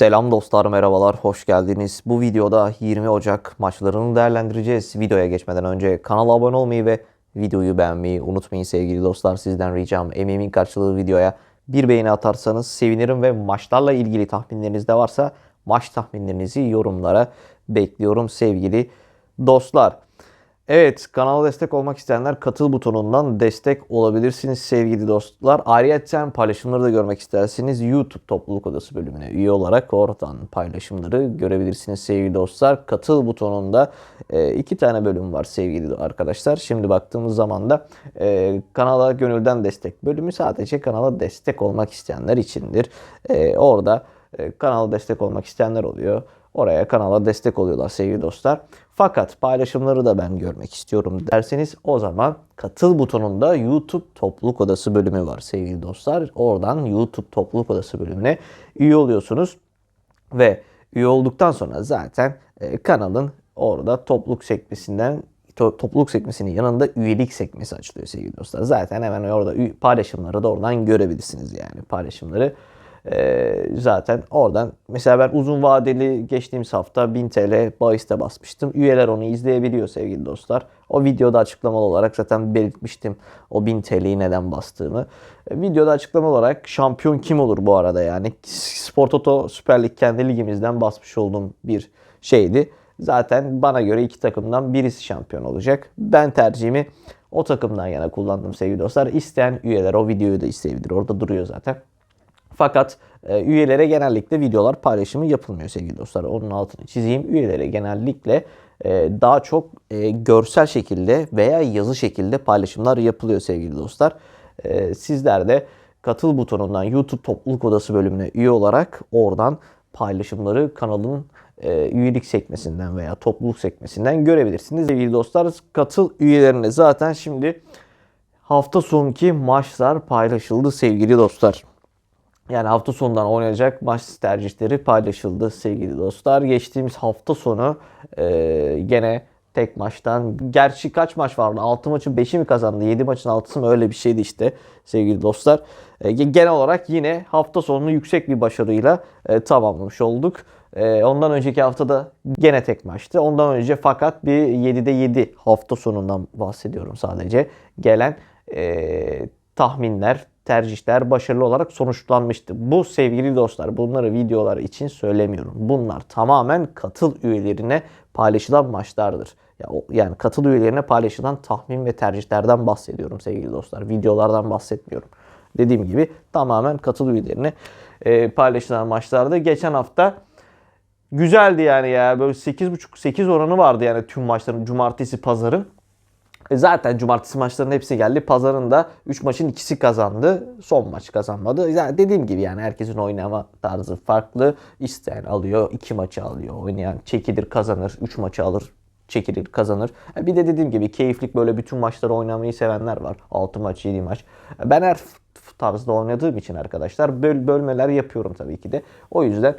Selam dostlar, merhabalar, hoş geldiniz. Bu videoda 20 Ocak maçlarını değerlendireceğiz. Videoya geçmeden önce kanala abone olmayı ve videoyu beğenmeyi unutmayın sevgili dostlar. Sizden ricam emeğimin karşılığı videoya bir beğeni atarsanız sevinirim ve maçlarla ilgili tahminleriniz de varsa maç tahminlerinizi yorumlara bekliyorum sevgili dostlar. Evet kanala destek olmak isteyenler katıl butonundan destek olabilirsiniz sevgili dostlar. Ayrıca paylaşımları da görmek isterseniz YouTube topluluk odası bölümüne üye olarak oradan paylaşımları görebilirsiniz sevgili dostlar. Katıl butonunda e, iki tane bölüm var sevgili arkadaşlar. Şimdi baktığımız zaman da e, kanala gönülden destek bölümü sadece kanala destek olmak isteyenler içindir. E, orada kanala destek olmak isteyenler oluyor. Oraya kanala destek oluyorlar sevgili dostlar. Fakat paylaşımları da ben görmek istiyorum derseniz o zaman katıl butonunda YouTube topluluk odası bölümü var sevgili dostlar. Oradan YouTube topluluk odası bölümüne üye oluyorsunuz. Ve üye olduktan sonra zaten e, kanalın orada topluluk sekmesinden to- topluluk sekmesinin yanında üyelik sekmesi açılıyor sevgili dostlar. Zaten hemen orada paylaşımları da oradan görebilirsiniz yani paylaşımları. Ee, zaten oradan mesela ben uzun vadeli geçtiğimiz hafta 1000 TL bahiste basmıştım. Üyeler onu izleyebiliyor sevgili dostlar. O videoda açıklamalı olarak zaten belirtmiştim o 1000 TL'yi neden bastığımı. Ee, videoda açıklamalı olarak şampiyon kim olur bu arada yani Spor Toto Süper Lig kendi ligimizden basmış olduğum bir şeydi. Zaten bana göre iki takımdan birisi şampiyon olacak. Ben tercihimi o takımdan yana kullandım sevgili dostlar. İsteyen üyeler o videoyu da izleyebilir. Orada duruyor zaten. Fakat e, üyelere genellikle videolar paylaşımı yapılmıyor sevgili dostlar. Onun altını çizeyim. Üyelere genellikle e, daha çok e, görsel şekilde veya yazı şekilde paylaşımlar yapılıyor sevgili dostlar. E, sizler de katıl butonundan YouTube topluluk odası bölümüne üye olarak oradan paylaşımları kanalın e, üyelik sekmesinden veya topluluk sekmesinden görebilirsiniz. Sevgili dostlar katıl üyelerine zaten şimdi hafta sonki maçlar paylaşıldı sevgili dostlar. Yani hafta sonundan oynayacak maç tercihleri paylaşıldı sevgili dostlar. Geçtiğimiz hafta sonu e, gene tek maçtan gerçi kaç maç vardı? 6 maçın 5'i mi kazandı? 7 maçın 6'sı mı öyle bir şeydi işte sevgili dostlar. E, genel olarak yine hafta sonunu yüksek bir başarıyla e, tamamlamış olduk. E, ondan önceki haftada gene tek maçtı. Ondan önce fakat bir 7'de 7 hafta sonundan bahsediyorum sadece. Gelen e, tahminler, tercihler başarılı olarak sonuçlanmıştı. Bu sevgili dostlar bunları videolar için söylemiyorum. Bunlar tamamen katıl üyelerine paylaşılan maçlardır. Yani katıl üyelerine paylaşılan tahmin ve tercihlerden bahsediyorum sevgili dostlar. Videolardan bahsetmiyorum. Dediğim gibi tamamen katıl üyelerine e, paylaşılan maçlarda. Geçen hafta güzeldi yani ya. Böyle 8.5-8 oranı vardı yani tüm maçların cumartesi pazarın. E Zaten cumartesi maçlarının hepsi geldi. Pazarın da 3 maçın ikisi kazandı. Son maç kazanmadı. Yani dediğim gibi yani herkesin oynama tarzı farklı. İsteyen alıyor, 2 maçı alıyor. Oynayan çekilir kazanır, 3 maçı alır, çekilir kazanır. E Bir de dediğim gibi keyiflik böyle bütün maçları oynamayı sevenler var. 6 maç, 7 maç. Ben her tarzda oynadığım için arkadaşlar böl bölmeler yapıyorum tabii ki de. O yüzden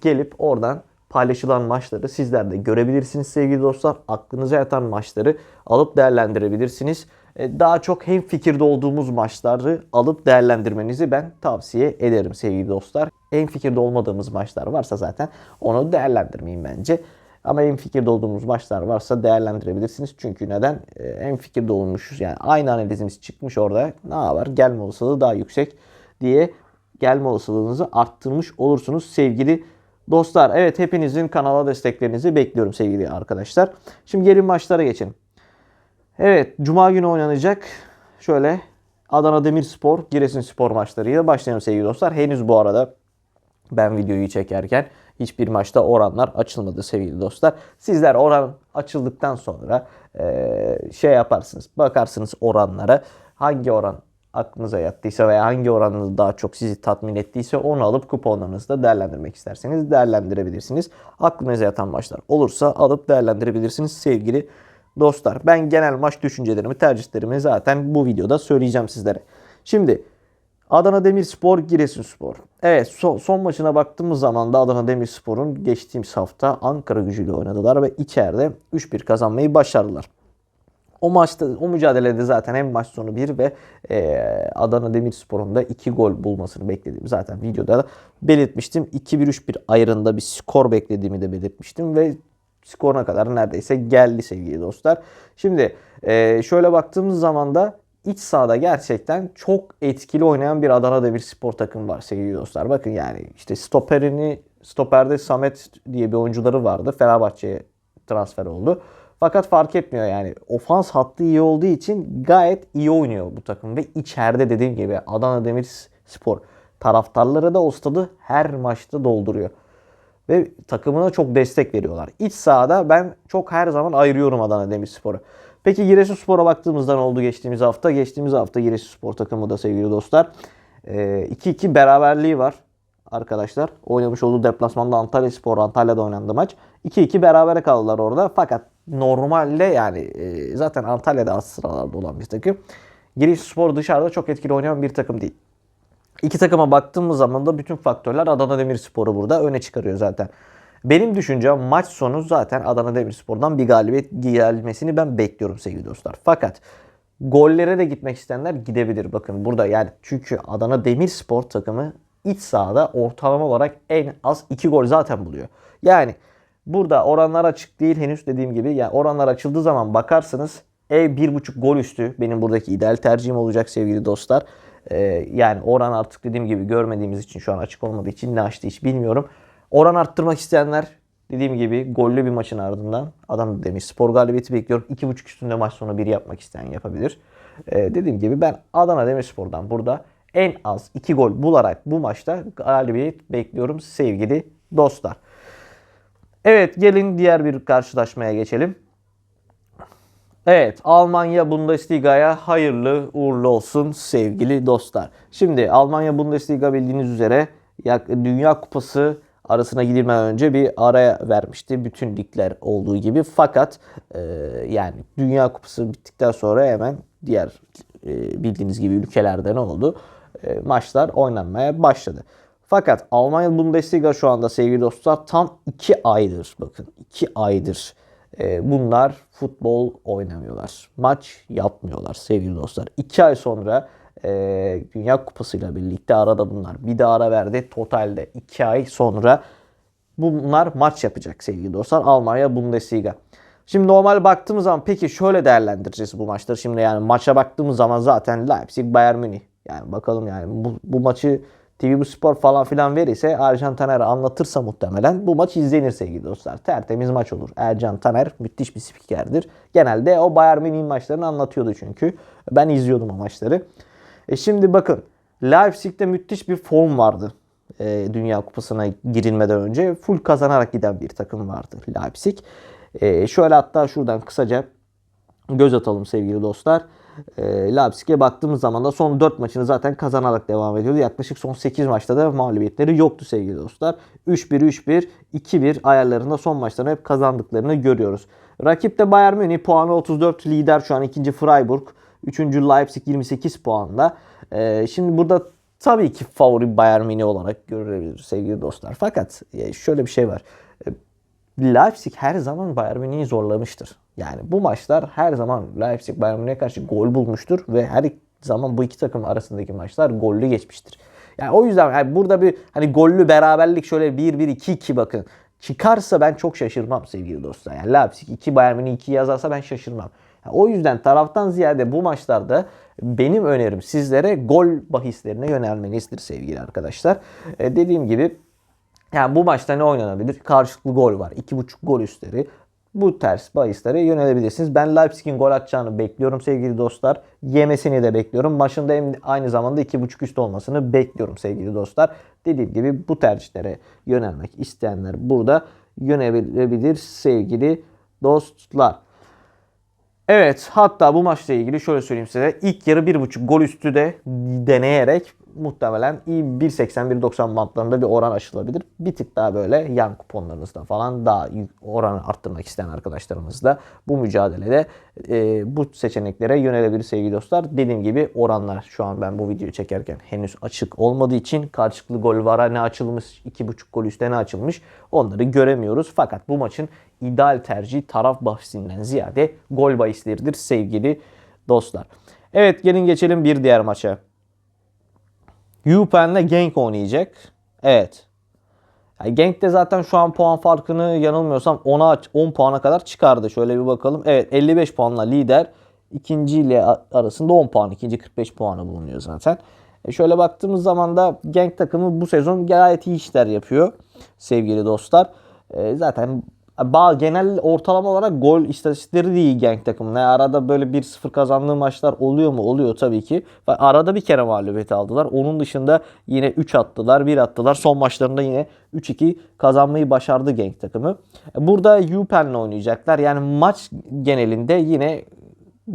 gelip oradan paylaşılan maçları sizler de görebilirsiniz sevgili dostlar. Aklınıza yatan maçları alıp değerlendirebilirsiniz. E, Daha çok hem fikirde olduğumuz maçları alıp değerlendirmenizi ben tavsiye ederim sevgili dostlar. En fikirde olmadığımız maçlar varsa zaten onu değerlendirmeyin bence. Ama en fikirde olduğumuz maçlar varsa değerlendirebilirsiniz. Çünkü neden? En fikirde olmuşuz. Yani aynı analizimiz çıkmış orada. Ne var? Gelme olasılığı daha yüksek diye gelme olasılığınızı arttırmış olursunuz sevgili dostlar. Evet hepinizin kanala desteklerinizi bekliyorum sevgili arkadaşlar. Şimdi gelin maçlara geçelim. Evet Cuma günü oynanacak şöyle Adana Demirspor, Giresunspor maçlarıyla başlayalım sevgili dostlar. Henüz bu arada ben videoyu çekerken hiçbir maçta oranlar açılmadı sevgili dostlar. Sizler oran açıldıktan sonra eee, şey yaparsınız. Bakarsınız oranlara. Hangi oran aklınıza yattıysa veya hangi oranınız daha çok sizi tatmin ettiyse onu alıp kuponlarınızda değerlendirmek isterseniz değerlendirebilirsiniz. Aklınıza yatan maçlar olursa alıp değerlendirebilirsiniz sevgili dostlar. Ben genel maç düşüncelerimi, tercihlerimi zaten bu videoda söyleyeceğim sizlere. Şimdi Adana Demirspor, Giresunspor. Evet son, son maçına baktığımız zaman da Adana Demirspor'un geçtiğimiz hafta Ankara gücüyle oynadılar ve içeride 3-1 kazanmayı başardılar. O maçta, o mücadelede zaten hem maç sonu 1 ve e, Adana Demirspor'un da 2 gol bulmasını beklediğimi zaten videoda da belirtmiştim. 2-1-3-1 ayrında bir skor beklediğimi de belirtmiştim ve skoruna kadar neredeyse geldi sevgili dostlar. Şimdi e, şöyle baktığımız zaman da iç sahada gerçekten çok etkili oynayan bir Adana Demirspor takımı var sevgili dostlar. Bakın yani işte stoperini stoperde Samet diye bir oyuncuları vardı. Fenerbahçe'ye transfer oldu. Fakat fark etmiyor yani. Ofans hattı iyi olduğu için gayet iyi oynuyor bu takım. Ve içeride dediğim gibi Adana Demirspor taraftarları da o stadı her maçta dolduruyor. Ve takımına çok destek veriyorlar. İç sahada ben çok her zaman ayırıyorum Adana Demirspor'u. Peki Giresunspor'a baktığımızda ne oldu geçtiğimiz hafta? Geçtiğimiz hafta Giresunspor takımı da sevgili dostlar. 2-2 beraberliği var arkadaşlar. Oynamış olduğu deplasmanda Antalya Spor, Antalya'da oynandı maç. 2-2 berabere kaldılar orada. Fakat normalde yani e, zaten Antalya'da az sıralarda olan bir takım. Giresunspor dışarıda çok etkili oynayan bir takım değil. İki takıma baktığımız zaman da bütün faktörler Adana Demirspor'u burada öne çıkarıyor zaten. Benim düşüncem maç sonu zaten Adana Demirspor'dan bir galibiyet gelmesini ben bekliyorum sevgili dostlar. Fakat gollere de gitmek isteyenler gidebilir. Bakın burada yani çünkü Adana Demirspor takımı iç sahada ortalama olarak en az 2 gol zaten buluyor. Yani burada oranlar açık değil henüz dediğim gibi. Yani oranlar açıldığı zaman bakarsınız ev 1.5 gol üstü benim buradaki ideal tercihim olacak sevgili dostlar. Ee, yani oran artık dediğim gibi görmediğimiz için şu an açık olmadığı için ne açtı hiç bilmiyorum. Oran arttırmak isteyenler dediğim gibi gollü bir maçın ardından Adana Demirspor galibiyeti bekliyorum. 2.5 üstünde maç sonu 1 yapmak isteyen yapabilir. Ee, dediğim gibi ben Adana Demirspor'dan burada en az 2 gol bularak bu maçta galibiyet bekliyorum sevgili dostlar. Evet gelin diğer bir karşılaşmaya geçelim. Evet Almanya Bundesliga'ya hayırlı uğurlu olsun sevgili dostlar. Şimdi Almanya Bundesliga bildiğiniz üzere Dünya Kupası arasına gidilmeden önce bir araya vermişti. Bütün ligler olduğu gibi. Fakat e, yani Dünya Kupası bittikten sonra hemen diğer e, bildiğiniz gibi ülkelerde ne oldu? E, maçlar oynanmaya başladı. Fakat Almanya Bundesliga şu anda sevgili dostlar tam 2 aydır bakın 2 aydır e, bunlar futbol oynamıyorlar. Maç yapmıyorlar sevgili dostlar. 2 ay sonra e, Dünya Kupası ile birlikte arada bunlar bir de ara verdi. Totalde 2 ay sonra bunlar maç yapacak sevgili dostlar. Almanya Bundesliga. Şimdi normal baktığımız zaman peki şöyle değerlendireceğiz bu maçları. Şimdi yani maça baktığımız zaman zaten Leipzig Bayern Münih. Yani bakalım yani bu, bu maçı TV bu spor falan filan verirse Ercan Taner anlatırsa muhtemelen bu maç izlenir sevgili dostlar. Tertemiz maç olur. Ercan Taner müthiş bir spikerdir. Genelde o Bayern Münih maçlarını anlatıyordu çünkü. Ben izliyordum o maçları. E şimdi bakın Leipzig'te müthiş bir form vardı. E, Dünya Kupası'na girilmeden önce full kazanarak giden bir takım vardı Leipzig. E, şöyle hatta şuradan kısaca göz atalım sevgili dostlar. E, Leipzig'e baktığımız zaman da son 4 maçını zaten kazanarak devam ediyordu. Yaklaşık son 8 maçta da mağlubiyetleri yoktu sevgili dostlar. 3-1, 3-1, 2-1 ayarlarında son maçlarını hep kazandıklarını görüyoruz. Rakip de Bayern Münih puanı 34 lider şu an 2. Freiburg. 3. Leipzig 28 puanda. Ee, şimdi burada tabii ki favori Bayern Münih olarak görülebilir sevgili dostlar. Fakat e, şöyle bir şey var. Leipzig her zaman Bayern Münih'i zorlamıştır. Yani bu maçlar her zaman Leipzig Bayern Münih'e karşı gol bulmuştur ve her zaman bu iki takım arasındaki maçlar gollü geçmiştir. Yani o yüzden yani burada bir hani gollü beraberlik şöyle 1-1-2-2 bakın. Çıkarsa ben çok şaşırmam sevgili dostlar. Yani Leipzig 2 Bayern Münih 2 yazarsa ben şaşırmam. Yani o yüzden taraftan ziyade bu maçlarda benim önerim sizlere gol bahislerine yönelmenizdir sevgili arkadaşlar. Ee, dediğim gibi yani bu maçta ne oynanabilir? Karşılıklı gol var. 2.5 gol üstleri. Bu ters bahislere yönelebilirsiniz. Ben Leipzig'in gol atacağını bekliyorum sevgili dostlar. Yemesini de bekliyorum. Maçında hem aynı zamanda 2.5 üst olmasını bekliyorum sevgili dostlar. Dediğim gibi bu tercihlere yönelmek isteyenler burada yönelebilir sevgili dostlar. Evet hatta bu maçla ilgili şöyle söyleyeyim size. İlk yarı 1.5 gol üstü de deneyerek muhtemelen iyi 1.80-1.90 bantlarında bir oran aşılabilir. Bir tık daha böyle yan kuponlarınızda falan daha oranı arttırmak isteyen arkadaşlarımız da bu mücadelede e, bu seçeneklere yönelebilir sevgili dostlar. Dediğim gibi oranlar şu an ben bu videoyu çekerken henüz açık olmadığı için karşılıklı gol vara ne açılmış, 2.5 gol üstte ne açılmış onları göremiyoruz. Fakat bu maçın ideal tercihi taraf bahsinden ziyade gol bahisleridir sevgili dostlar. Evet gelin geçelim bir diğer maça. Yupen'le Genk oynayacak. Evet. Yani Genk de zaten şu an puan farkını yanılmıyorsam 10'a 10 puana kadar çıkardı. Şöyle bir bakalım. Evet 55 puanla lider. İkinci ile arasında 10 puan. İkinci 45 puanı bulunuyor zaten. E şöyle baktığımız zaman da Genk takımı bu sezon gayet iyi işler yapıyor sevgili dostlar. E, zaten genel ortalama olarak gol istatistikleri de iyi Genk. Yani arada böyle 1-0 kazandığı maçlar oluyor mu? Oluyor tabii ki. Arada bir kere mağlubiyet aldılar. Onun dışında yine 3 attılar, 1 attılar. Son maçlarında yine 3-2 kazanmayı başardı Genk takımı. Burada Jupen'le oynayacaklar. Yani maç genelinde yine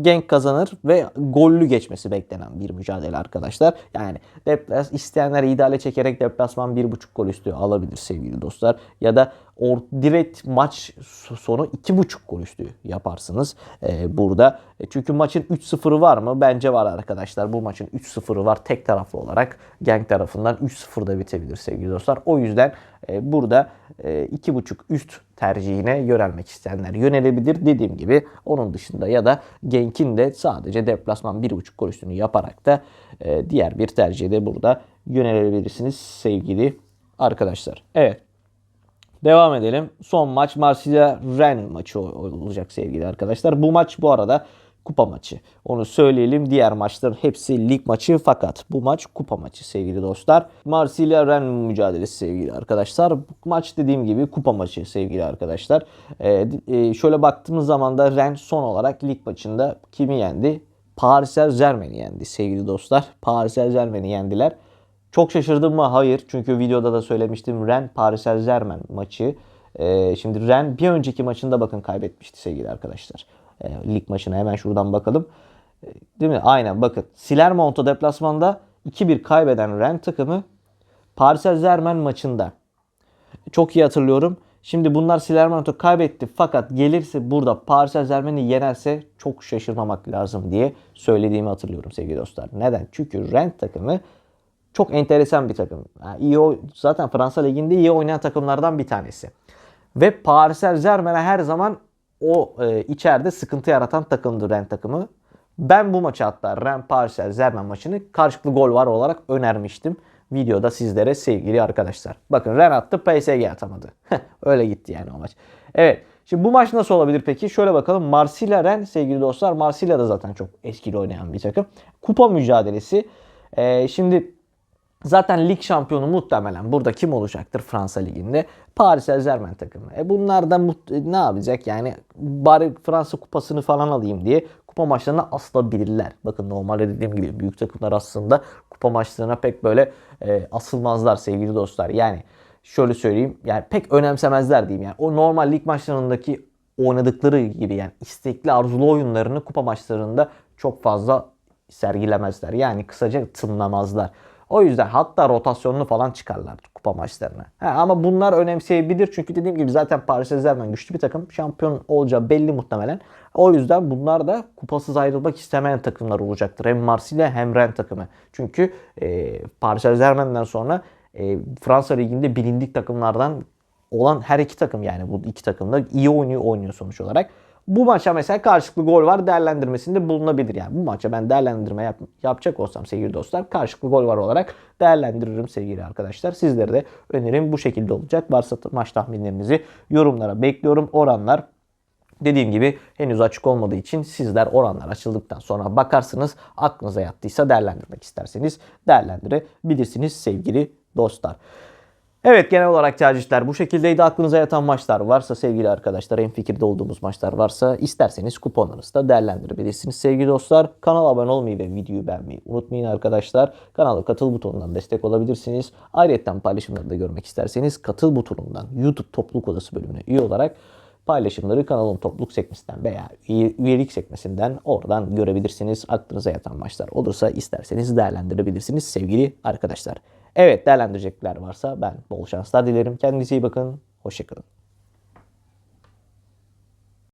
Genk kazanır ve gollü geçmesi beklenen bir mücadele arkadaşlar. Yani deplas isteyenler ideale çekerek deplasman 1.5 gol üstü alabilir sevgili dostlar. Ya da or, direkt maç sonu 2.5 gol üstü yaparsınız ee, burada. E, Çünkü maçın 3-0'ı var mı? Bence var arkadaşlar. Bu maçın 3-0'ı var tek taraflı olarak. Genk tarafından 3-0'da bitebilir sevgili dostlar. O yüzden e, burada e, 2.5 üst tercihine yönelmek isteyenler yönelebilir. Dediğim gibi onun dışında ya da Genk'in de sadece deplasman 1.5 gol üstünü yaparak da e, diğer bir tercihe de burada yönelebilirsiniz sevgili arkadaşlar. Evet. Devam edelim. Son maç Marsilya Ren maçı olacak sevgili arkadaşlar. Bu maç bu arada kupa maçı. Onu söyleyelim. Diğer maçların hepsi lig maçı fakat bu maç kupa maçı sevgili dostlar. Marsilya Ren mücadelesi sevgili arkadaşlar. Bu maç dediğim gibi kupa maçı sevgili arkadaşlar. Ee, e, şöyle baktığımız zaman da Ren son olarak lig maçında kimi yendi? Paris Saint Germain'i yendi sevgili dostlar. Paris Saint Germain'i yendiler. Çok şaşırdım mı? Hayır. Çünkü videoda da söylemiştim. Ren Paris Saint Germain maçı. Ee, şimdi Ren bir önceki maçında bakın kaybetmişti sevgili arkadaşlar. Ee, lig maçına hemen şuradan bakalım. Ee, değil mi? Aynen bakın. Silermont'u deplasmanda 2-1 kaybeden Ren takımı Paris Saint Germain maçında. Çok iyi hatırlıyorum. Şimdi bunlar Silermont'u kaybetti fakat gelirse burada Paris Saint Germain'i yenerse çok şaşırmamak lazım diye söylediğimi hatırlıyorum sevgili dostlar. Neden? Çünkü Rennes takımı çok enteresan bir takım. Yani iyi zaten Fransa Ligi'nde iyi oynayan takımlardan bir tanesi. Ve Paris Saint Germain'e her zaman o e, içeride sıkıntı yaratan takımdı Rennes takımı. Ben bu maçı hatta Rennes Paris Saint Germain maçını karşılıklı gol var olarak önermiştim. Videoda sizlere sevgili arkadaşlar. Bakın Rennes attı PSG atamadı. Öyle gitti yani o maç. Evet. Şimdi bu maç nasıl olabilir peki? Şöyle bakalım. Marsilya Rennes sevgili dostlar. Marsilya da zaten çok etkili oynayan bir takım. Kupa mücadelesi. Ee, şimdi Zaten lig şampiyonu muhtemelen burada kim olacaktır Fransa Ligi'nde? Paris Saint Germain takımı. E bunlar da e, ne yapacak? Yani bari Fransa kupasını falan alayım diye kupa maçlarına asılabilirler. Bakın normalde dediğim gibi büyük takımlar aslında kupa maçlarına pek böyle e, asılmazlar sevgili dostlar. Yani şöyle söyleyeyim yani pek önemsemezler diyeyim yani. O normal lig maçlarındaki oynadıkları gibi yani istekli arzulu oyunlarını kupa maçlarında çok fazla sergilemezler. Yani kısaca tınlamazlar. O yüzden hatta rotasyonunu falan çıkarlar kupa maçlarına. Ha, ama bunlar önemseyebilir çünkü dediğim gibi zaten Paris Saint Germain güçlü bir takım. Şampiyon olacağı belli muhtemelen. O yüzden bunlar da kupasız ayrılmak istemeyen takımlar olacaktır. Hem Marsilya hem Rennes takımı. Çünkü e, Paris Saint Germain'den sonra e, Fransa Ligi'nde bilindik takımlardan olan her iki takım yani bu iki takım da iyi oynuyor oynuyor sonuç olarak. Bu maça mesela karşılıklı gol var değerlendirmesinde bulunabilir yani. Bu maça ben değerlendirme yap- yapacak olsam sevgili dostlar karşılıklı gol var olarak değerlendiririm sevgili arkadaşlar. Sizlere de önerim bu şekilde olacak. Varsa maç tahminlerinizi yorumlara bekliyorum. Oranlar Dediğim gibi henüz açık olmadığı için sizler oranlar açıldıktan sonra bakarsınız. Aklınıza yattıysa değerlendirmek isterseniz değerlendirebilirsiniz sevgili dostlar. Evet genel olarak tercihler bu şekildeydi. Aklınıza yatan maçlar varsa sevgili arkadaşlar en fikirde olduğumuz maçlar varsa isterseniz kuponlarınızı da değerlendirebilirsiniz sevgili dostlar. Kanala abone olmayı ve videoyu beğenmeyi unutmayın arkadaşlar. Kanala katıl butonundan destek olabilirsiniz. Ayrıca paylaşımları da görmek isterseniz katıl butonundan YouTube topluluk odası bölümüne üye olarak Paylaşımları kanalın topluluk sekmesinden veya üye- üyelik sekmesinden oradan görebilirsiniz. Aklınıza yatan maçlar olursa isterseniz değerlendirebilirsiniz sevgili arkadaşlar. Evet değerlendirecekler varsa ben bol şanslar dilerim. Kendinize iyi bakın. Hoşçakalın.